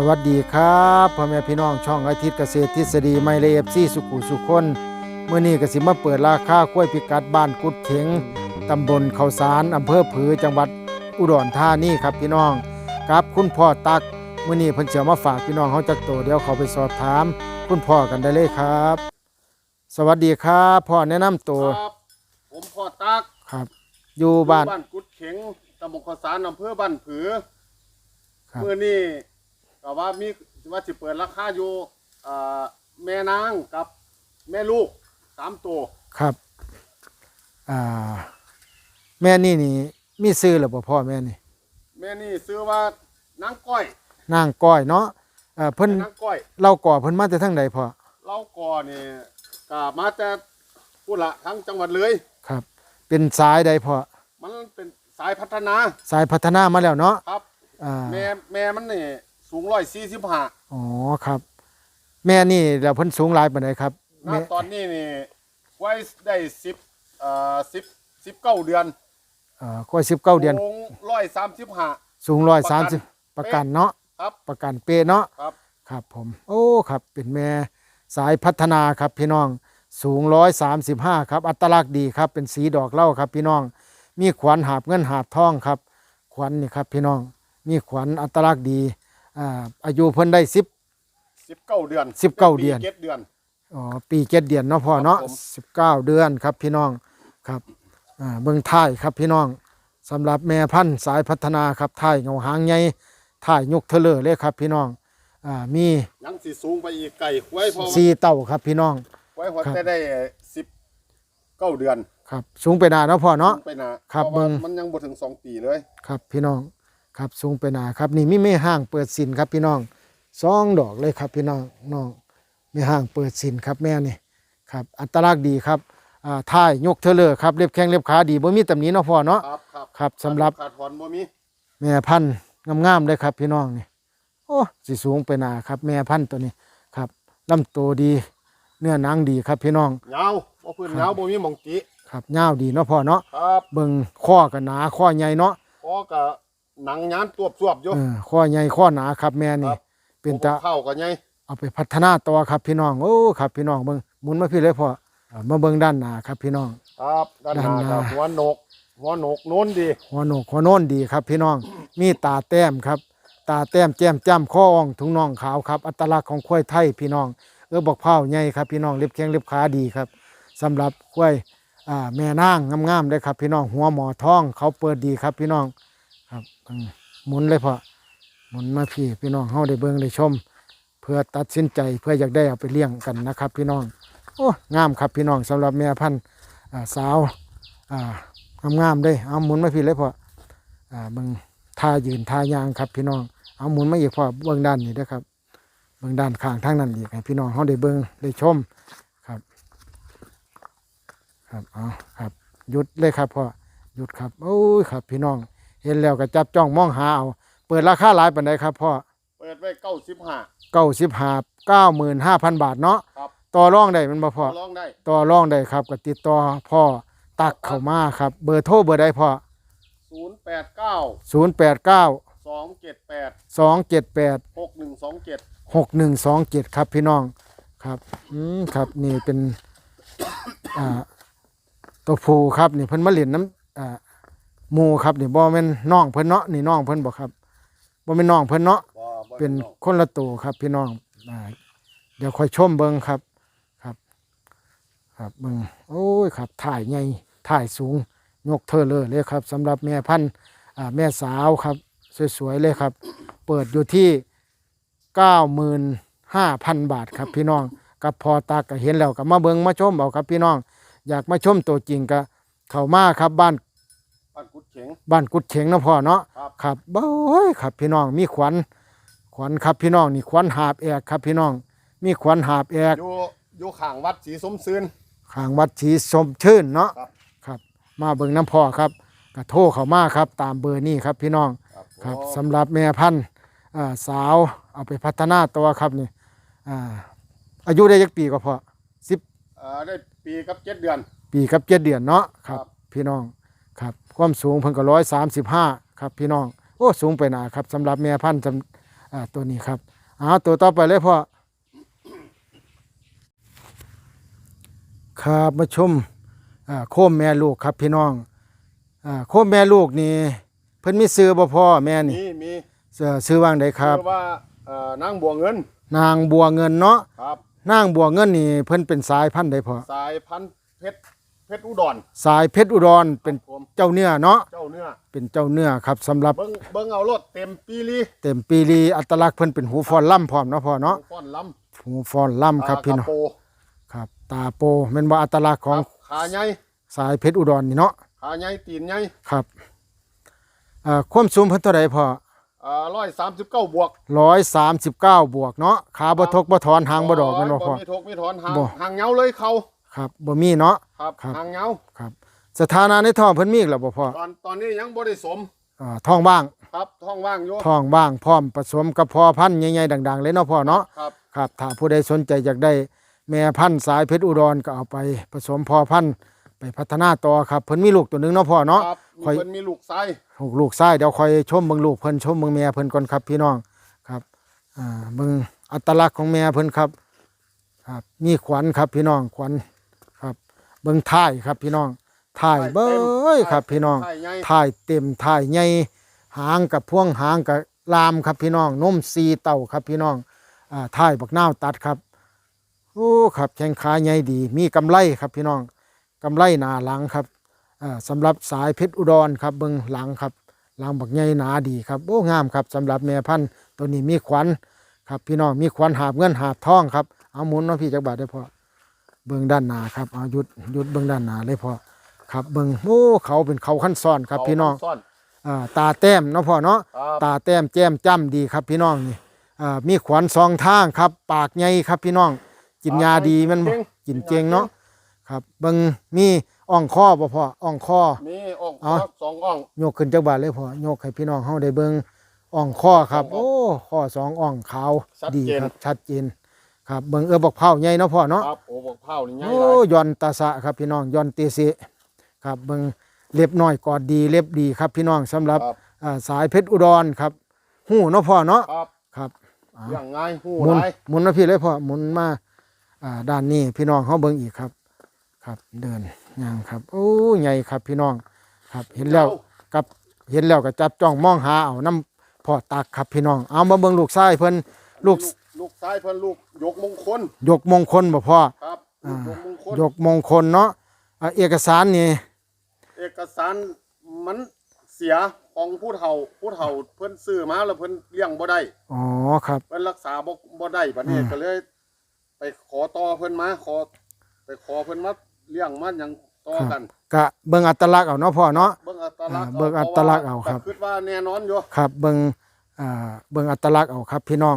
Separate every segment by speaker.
Speaker 1: สวัสดีครับพ่อแม่พี่น้องช่องอาทิตย์เกษตรทฤษฎีไม่ละเอียดซีสุขุสุคนเมื่อนี้ก็สิมาเปิดราคากล้วยพิกัดบ้านกุดเข็งตำบลเขาสารอำเภอผือจังหวัดอุดรธานีครับพี่น้องครับคุณพ่อตักเมื่อนี้เพิ่นเสียมาฝากพี่น้องเขาจักโตเดี๋ยวเขาไปสอบถาม คุณพ่อกันได้เลยครับ สวัสดีครับพ่อแนะนำตัว
Speaker 2: ครับผมพ่อตัก
Speaker 1: ครับ อยู่บ้าน
Speaker 2: บ้านกุดเข็งตำบลขอสารอำเภอบ้านผือ
Speaker 1: ครับ
Speaker 2: เมื่อนี้ ก็ว่ามีว่าสิเปิดราคาอยู่เอ่อแม่นางกับแม่ลูกสามตัว
Speaker 1: ครับ อ่า แม่นี่นี่ มีซื้อหรือเปล่าพ่อแม่นี่
Speaker 2: แม่นี่ซื้อว่านางก้อย
Speaker 1: นางก้อยเนาะเอ่อเพิ่น
Speaker 2: แม่นางก้อย
Speaker 1: เราก่อเพิ่นมาแต่ทางใดพ่อ
Speaker 2: เล่าก่อนี่ก็มาแต่พูดละทั้งจังหวัดเลย
Speaker 1: ครับ เป็นสายใดพ่อ
Speaker 2: มันเป็นสายพัฒนา
Speaker 1: สายพัฒนามาแล้วเนาะ
Speaker 2: ครับ
Speaker 1: อ่า
Speaker 2: แม่แม่มันนี่ สูงร้อยสี่สิบห้า
Speaker 1: อ๋อครับ แม่นี่แล้วเพิ่นสูงหลายปานใดครับ
Speaker 2: ณ
Speaker 1: แม่
Speaker 2: ตอนนี้นี่ไว้ได้สิบเอ่อสิบสิบเก้าเดือน
Speaker 1: เอ่อก้อย19เดือน
Speaker 2: สูงร้อยสามสิบห้า
Speaker 1: สูง130ประกันเนาะ
Speaker 2: ครับ
Speaker 1: ประกันเปเนาะ
Speaker 2: ครับ
Speaker 1: ครับผม โอ้ครับเป็นแม่สายพัฒนาครับพี่น้องสูง135ครับ อัตลักษณ์ดีครับเป็นสีดอกเหล้าครับพี่น้อง มีขวัญหาบเงินหาบทองครับ ขวัญนี่ครับพี่น้อง มีขวัญอัตลักษณ์ดี อ่าอายุเพิ่นได้10
Speaker 2: สิบเก้าเดือน
Speaker 1: สิบเก้าเดือน
Speaker 2: เจ็ดเดือน
Speaker 1: อ๋อปีเจ็ดเดือนเนาะพ่อเนาะ
Speaker 2: ครับผม
Speaker 1: สิบเก้าเดือนครับพี่น้องครับอ่าเบิ่งท้ายครับพี่น้องสำหรับแม่พันธุ์สายพัฒนาครับท้ายเงาหางใหญ่ท้ายยกเทเลอร์เลยครับพี่น้องอ่ามี
Speaker 2: ยังสีสูงไปอีกไก่ไว้พอ
Speaker 1: สีเต้าครับพี่น้อง
Speaker 2: ไว้หัว
Speaker 1: ครับ
Speaker 2: ได้ได้สิบเก้าเดือน
Speaker 1: ครับสูงไปหนาเนาะพ่อเนาะ
Speaker 2: ไปนะครับเพาะว่า
Speaker 1: เบิ่ง
Speaker 2: มันยังบ่ถึงสองปีเลย
Speaker 1: ครับพี่น้อง ครับสูงไปหนาครับนี่มีไม่ห้างเปิดสินครับพี่น้องสองดอกเลยครับพี่น้องน้องมีห้างเปิดสินครับแม่นี่ครับอัตลักษณ์ดีครับอ่าท้ายยกเทเลอร์ครับเล็บแข้งเล็บขาดีบ่มีตำหนิเนาะพ่อเนาะ
Speaker 2: ครับครับ
Speaker 1: ครับสำหรับ
Speaker 2: ขาดถอนบ่มี
Speaker 1: แม่พันธุ์งามๆเลยครับพี่น้องนี่โอ้สิสูงไปหนาครับ แม่พันธุ์ตัวนี้ครับลำตัวดี เนื้อหนังดีครับพี่น้อง
Speaker 2: ยาวบ่พื้นยาวบ่มีหมองติ
Speaker 1: ครับยาวดีเนาะพ่อเนาะ
Speaker 2: ครับ
Speaker 1: เบิ่งข้อกันหนาข้อใหญ่เนาะ
Speaker 2: พอก็ หนังยานตวบซวบอยู่
Speaker 1: เออข้อใหญ่ข้อหนาครับแม่นี่
Speaker 2: ครับ
Speaker 1: เป็นตา
Speaker 2: เข้าก็ใหญ่
Speaker 1: เอาไปพัฒนาต่อครับพี่น้องโอ้ครับพี่น้องเบิ่งหมุนมาพี่เลยพ่ออ่ามาเบิ่งด้านหน้าครับพี่น้อง
Speaker 2: ครับด้านหน้า
Speaker 1: ด้านหน้า
Speaker 2: กับหัวโหนก หัวโหนกโน้นดี
Speaker 1: หัวโหนกหัวโน้นดีครับพี่น้อง มีตาแต้มครับ ตาแต้มแจ่มจ้ำข้ออ่องถุงน่องขาวครับ อัตลักษณ์ของควายไทยพี่น้อง เออบอกเผาใหญ่ครับพี่น้องเล็บแข้งเล็บขาดีครับสำหรับควายอ่าแม่นางงามๆเลยครับพี่น้องหัวหมอทองเขาเปิดดีครับพี่น้อง ครับหมุนเลยพอหมุนมาพี่พี่น้องเฮาได้เบิ่งได้ชม เพื่อตัดสินใจเพื่ออยากได้เอาไปเลี้ยงกันนะครับ พี่น้องโอ้งามครับพี่น้องสำหรับแม่พันธุ์สาวงามๆเลยเอาหมุนมาพี่เลยพอเบิ่งท่ายืนท่ายางครับ พี่น้องเอาหมุนมาอีกพอเบิ่งด้านนี้เด้ครับเบื้องด้านข้างทางนั้นอีกให้พี่น้องเขาได้เบิ่งได้ชมครับ ครับเอาครับหยุดเลยครับพ่อหยุดครับโอ้ยครับ พี่น้อง ห็นแล้วก็จับจ้องมองหาเอา เปิดราคาหลายปานใดครับพ่อ
Speaker 2: เปิดไว้เก้าสิบห้า
Speaker 1: เก้าสิบห้าเก้าหมื่นห้าพันบาทเนาะ
Speaker 2: ครับ
Speaker 1: ต่อรองได้แมันบ่พ่อ
Speaker 2: ลองได้
Speaker 1: ต่อรองได้ครับก็ติดต่อพ่อตักเข้ามาครับ เบอร์โทรเบอร์ใดพ่อ
Speaker 2: ศูนย์แปดเก้า
Speaker 1: ศูนย์แปดเก้า
Speaker 2: สองเจ็ดแปด
Speaker 1: สองเจ็ดแปด
Speaker 2: หกหนึ่งสองเจ็ด
Speaker 1: หกหนึ่งสองเจ็ดครับพี่น้องครับอืมครับนี่เป็น อ่าตัวผูครับนี่เพิ่นมาเล่นน้ำอ่า หมูครับนี่บ่แม่นน้องเพิ่นเนาะนี่น้องเพิ่นบ่ครับบ่แม่นน้องเพิ่นเนาะ
Speaker 2: บ่บ่
Speaker 1: เป็น
Speaker 2: น้
Speaker 1: คนละตัวครับ พี่น้องอ่าเดี๋ยวค่อยชมเบิ่งครับครับ ครับเบิ่งโอ้ยครับถ่ายใหญ่ถ่ายสูง ยกเธอเลยเลยครับสำหรับแม่พันธุ์อ่าแม่สาวครับ สวยๆเลยครับ เปิดอยู่ที่ 95,000 บาทครับพี่น้องกับพอตาก็เห็นแล้วก็มาเบิงมาชมเอาครับพี่น้อง อยากมาชมตัวจริงก็เข้ามาครับบ้าน
Speaker 2: ปันกุดเข็ง
Speaker 1: บ้านกุดเข็งนะพ่อเนาะ
Speaker 2: ครับ
Speaker 1: ครับเบ้ยครับพี่น้องมีขวัญขวัญครับพี่น้องนี่ขวัญหาบแอกครับพี่น้อง มีขวัญหาบแอก
Speaker 2: อยู่อยู่ข้างวัดศรีสมซืน
Speaker 1: ข้างวัดศรีสมชื่นเนาะ
Speaker 2: ครับ
Speaker 1: ครับ มาเบิงน้ำพ่อครับก็โทรเข้ามาครับ ตามเบอร์นี้ครับพี่น้อง
Speaker 2: ครับ
Speaker 1: ครับ
Speaker 2: ผม
Speaker 1: สำหรับแม่พันธุ์อ่าสาวเอาไปพัฒนาตัวครับนี่อ่าอายุได้ยักปีก็พอสิบ
Speaker 2: เอ่อได้ปีกับเจ็ดเดือน
Speaker 1: ปีกับเจ็ดเดือนเนาะครับ
Speaker 2: ครับ
Speaker 1: พี่น้อง ครับความสูงเพิ่นก็ร้อยสามสิบห้าครับพี่น้องโอ้สูงไปหนาครับสำหรับแม่พันธุ์จอ่าตัวนี้ครับเอาตัวต่อไปเลยพ่อครับมาชมอ่าโคมแม่ลูกครับพี่น้องอ่าโคมแม่ลูกนี่เพิ่นมีซื้อบ่พ่อแม่นี่
Speaker 2: มีมี
Speaker 1: เอ่อซื้อว่างใดครับ
Speaker 2: คือว่าเอ่อนางบัวเงิน
Speaker 1: นางบัวเงินเนาะ
Speaker 2: ครับ
Speaker 1: นางบัวเงินนี่เพิ่นเป็นสายพันธุ์ใดพ่อ
Speaker 2: สายพันธุ์เพชร เพชรอุดร
Speaker 1: สายเพชรอุดรเป็น
Speaker 2: ผม
Speaker 1: เจ้าเนื้อเนาะ
Speaker 2: เจ้าเนื้อ
Speaker 1: เป็นเจ้าเนื้อครับสำหรับ
Speaker 2: เบิ้งเบิ้งเอารถเต็มปีลี
Speaker 1: เต็มปีรีอัตลักษณ์เพิ่นเป็นหูฟอนล่ำพร้อมเนาะพ่อเนาะ
Speaker 2: ฟ้อนล
Speaker 1: หูฟอนล่ำำครับพี่น้อง
Speaker 2: ตาโป
Speaker 1: ครับ ตาโปแม่นว่าอัตลักษณ์ของ
Speaker 2: ครับขาใหญ่
Speaker 1: สายเพชรอุดรนี่เนาะ
Speaker 2: ขาใหญ่ตีนใหญ่
Speaker 1: ครับอ่าความสูงเพิ่นเท่าใดพ่อ
Speaker 2: ร้อยสามสิบเก้าบวก
Speaker 1: 139 บวกเนาะขาบ่ทกบ่ถอนหางบ่ดอกแม่นบ่พ่อ
Speaker 2: มีทกมีถอนหาง
Speaker 1: บ่
Speaker 2: หางเหงาเลยเขา
Speaker 1: ครับบ่มีเนาะ
Speaker 2: ครับ
Speaker 1: ครับ
Speaker 2: หางเหงา
Speaker 1: ครับ สถานะในท้องเพิ่นมีอีกแล้วบ่พ่อ
Speaker 2: ตอนตอนนี้ยังบ่ได้สม
Speaker 1: อ่าท้องว่าง
Speaker 2: ครับท้องว่างอยู่
Speaker 1: ท้องว่างพร้อมผสมกับพ่อพันธุ์ใหญ่ๆดัง ๆ เลยเนาะพ่อเนาะ
Speaker 2: ครับ
Speaker 1: ครับถ้าผู้ใดสนใจอยากได้แม่พันธุ์สายเพชรอุดรก็เอาไปผสมพ่อพันธุ์ไปพัฒนาต่อครับเพิ่นมีลูกตัวหนึงเนาะพ่อเนาะ
Speaker 2: ครับมี
Speaker 1: ค่อย
Speaker 2: เพิ่นมีลูกไส้
Speaker 1: ลูกลูกชายเดี๋ยวคอยชมเบิ่งลูกเพิ่นชมเบิ่งแม่เพิ่นก่อนครับพี่น้องครับอ่าเบิ่งอัตลักษณ์ของแม่เพิ่นครับครับมีขวัญครับพี่น้องขวัญครับ เบิ่งท้ายครับพี่น้องท้ายเบ้ยครับ พี่น้อง
Speaker 2: ไส้ใหญ่
Speaker 1: ท้ายเต็มท้ายใหญ่หางกับพ่วงหางกับลามครับพี่น้องนมสีเต่าครับพี่น้องอ่าท้ายบักนาวตัดครับโอ้ครับแข้งขาใหญ่ดี มีกำไลครับพี่น้องกำไลหน้าหลังครับอ่าสำหรับสายเพชรอุดรครับเบิงหลังครับหลังบักใหญ่หนาดีครับโอ้งามครับสำหรับแม่พันธุ์ตัวนี้มีขวัญครับพี่น้องมีขวัญหาบเงินหาบทองครับเอาหมุนเนาะพี่จักบาทได้พอ เบิ่งด้านหน้าครับเอาหยุดหยุดเบิ่งด้านหน้าเลยพอครับเบิ่งโอ้เขาเป็นเขาขั้นซ้อนครับพี่น้อง
Speaker 2: ซ่อน
Speaker 1: อ่าตาแต้มเนาะพ่อเนาะ
Speaker 2: ครับ
Speaker 1: ตาแต้มแจ่มจ้ำดีครับพี่น้องนี่อ่ามีขวัญสองทางครับ ปากใหญ่ครับพี่น้องกินยาดีแมันบ่กินเจงเนาะครับเบิ่งมีอ่องคอบ่พ่ออ่องคอ
Speaker 2: มีอ่อง
Speaker 1: เอา
Speaker 2: ครับสองอ่อง
Speaker 1: ยกขึ้นจักบาทเลยพ่อยกให้พี่น้องเฮาได้เบิ่งอ่องคอครับ
Speaker 2: สองอ่อง
Speaker 1: โอ้ข้อสองอ่องขาว
Speaker 2: ชัด
Speaker 1: ดี
Speaker 2: เจน
Speaker 1: ครับชัดเจน ครับเบิ่งเออบอกเผาใหญ่เนาะพ่อเนาะ
Speaker 2: ครับโอ้บอกเผานี่ใหญ่
Speaker 1: โอ้
Speaker 2: หลาย
Speaker 1: ยอนตาสะครับพี่น้องยอนเตสิครับเบิ่งเล็บน้อยกอดดีเล็บดีครับพี่น้องสำหรับ
Speaker 2: ครับ
Speaker 1: อ่าสายเพชรอุดรครับหู้เนาะพ่อเนาะ
Speaker 2: ครับ
Speaker 1: ครับอ่า
Speaker 2: อย่างไงหู
Speaker 1: หมุน
Speaker 2: ไร
Speaker 1: หมุนมาพี่เลยพ่อหมุนมาอ่าด้านนี้พี่น้องเขาเบิ่งอีกครับ ครับเดินย่างครับโอ้ใหญ่ครับพี่น้องครับเห็นแล้วกับเห็นแล้วก็จับจ้องมองหาเอาน้ำพ่อตักครับพี่น้อง เอามาเบิ่งลูกชายเพิ่นลูก
Speaker 2: ลูกซ้ายเพิ่นลูกยกมงคล
Speaker 1: ยกมงคลบ่พ่อ
Speaker 2: ครับลูกยกมงคล
Speaker 1: ยกมงคลเนาะอ่าเอกสารนี่
Speaker 2: เอกสารมันเสียของผู้เฒ่าผู้เฒ่าเพิ่นซื้อมาแล้วเพิ่นเลี้ยงบ่ได้
Speaker 1: อ๋อครับ
Speaker 2: เพิ่นรักษาบ่บ่ได้บัดนี้
Speaker 1: อืม
Speaker 2: ก็เลย ไปขอต่อเพิ่นมาขอ ไปขอเพิ่นมาเลี้ยงมาหยังต่อกัน
Speaker 1: กะเบิ่งอัตลักษณ์เอาเนาะพ่อเนาะ
Speaker 2: เบิ่งอัตลักษณ์
Speaker 1: อ่าเบิ่งอัตลักษณ์เอาครับ
Speaker 2: คิดว่าแน่นอนอยู่
Speaker 1: ครับเบิ่งอ่าเบิ่งอัตลักษณ์เอาครับ พี่น้อง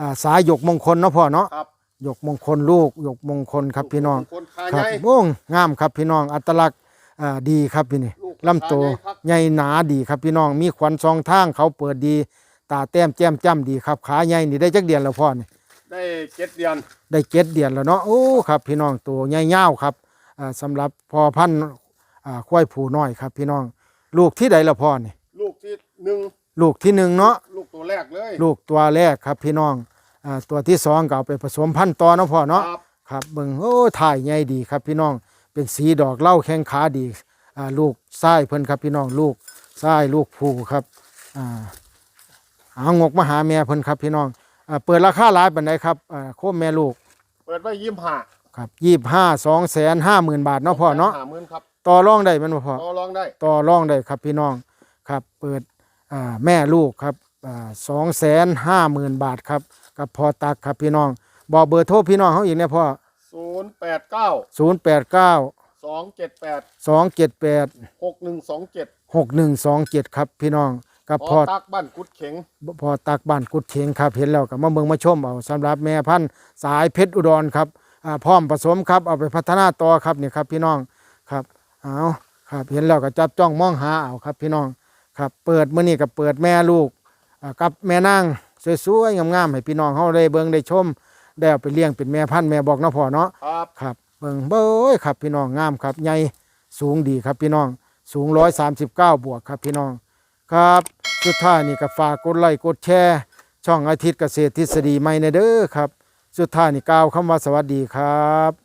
Speaker 1: อ่าสายยกมงคลเนาะพ่อเนาะ
Speaker 2: ครับ
Speaker 1: ยกมงคลลูกยกมงคลครับพี่น้อง
Speaker 2: คนขา
Speaker 1: ค
Speaker 2: ให
Speaker 1: รับ
Speaker 2: ญ่
Speaker 1: โอ้งงามครับพี่น้องอัตลักษณ์อ่าดีครับพี่นี่
Speaker 2: ลูก
Speaker 1: ลำตัว
Speaker 2: ขาใหญ่ครับ
Speaker 1: ใหญ่หนาดีครับพี่น้องมีขวัญสองทางเขาเปิดดี ตาแต้มแจ่มจ้ำดีครับขาใหญ่นี่ได้จักเดือนแล้วพ่อนี่
Speaker 2: ได้เจ็ดเดือน
Speaker 1: ได้เจ็ดเดือนแล้วเนาะโอ้ครับพี่น้องตัวใหญ่ยาวครับอ่าสำหรับพ่อพันธุ์อ่าควายผูน้อยครับพี่น้อง ลูกที่ใดละพ่อนี่
Speaker 2: ลูกที่หนึ่ง
Speaker 1: ลูกที่หนึ่งเนาะ
Speaker 2: ลูกตัวแรกเลย
Speaker 1: ลูกตัวแรกครับพี่น้องอ่าตัวที่สองก็เอาไปผสมพันธุ์ต่อเนาะพ่อเนาะ
Speaker 2: ครับ
Speaker 1: ครับเบิ่งโอ้ถ่ายใหญ่ดีครับพี่น้อง เป็นสีดอกเหล้าแข้งขาดีอ่าลูกไส้เพิ่นครับพี่น้องลูกไส้ลูกผูครับอ่าหางกมาหาแม่เพิ่นครับพี่น้องอ่าเปิดราคาหลายปานใดครับอ่าโคมแม่ลูก
Speaker 2: เปิดไว้ยิ้มห้า
Speaker 1: ครับยี่ห้าสองแสนห้าหมื่นบาทเนาะพ่อเนาะ
Speaker 2: ห้าหมื่นครับ
Speaker 1: ต่อรองได้แมันบ่พ่อ
Speaker 2: ต่อรองได้
Speaker 1: ต่อรองได้ครับพี่น้องครับ เปิดอ่า แม่ลูกครับสองแสนห้าหมื่นบาทครับกับพอตักครับพี่น้อง บอกเบอร์โทรพี่น้องเขาอีกเนี่ยพ่อ
Speaker 2: ศูนย์แปดเก้า
Speaker 1: ศูนย์แปดเก้า
Speaker 2: สองเจ็ดแปด
Speaker 1: สองเจ็ดแปด
Speaker 2: หกหนึ่งสองเจ็ด
Speaker 1: หกหนึ่งสองเจ็ดครับพี่น้องกับ
Speaker 2: พ
Speaker 1: พ
Speaker 2: อ
Speaker 1: อ
Speaker 2: ตักบ้านกุดเข็ง
Speaker 1: พอตักบ้านกุดเถียงครับเห็นแล้วกับมาเมืองมาชมเอาสำหรับแม่พันธุ์สายเพชรอุดรครับอ่าพร้อมผสมครับเอาไปพัฒนาต่อครับนี่ครับพี่น้องครับเอาครับเห็นแล้วก็จับจ้องมองหาเอาครับพี่น้อง ครับเปิดมื้อนี้ก็เปิดแม่ลูกอ่ากับแม่นางสวยๆงามๆให้พี่น้องเฮาได้เบิ่งได้ชมได้เอาไปเลี้ยงเป็นแม่พันธุ์แม่บอกเนาะพ่อเนาะ
Speaker 2: ครับ
Speaker 1: ครับเบิ่งเบ้ยครับพี่น้องงามครับใหญ่สูงดีครับพี่น้องสูงร้อยสามสิบเก้าบวกครับพี่น้องครับสุดท้ายนี่ก็ฝากกดไลค์กดแชร์ช่องอาทิตย์เกษตรทฤษฎีใหม่ในเด้อครับ สุดท้ายนี่กล่าวคำว่าสวัสดีครับ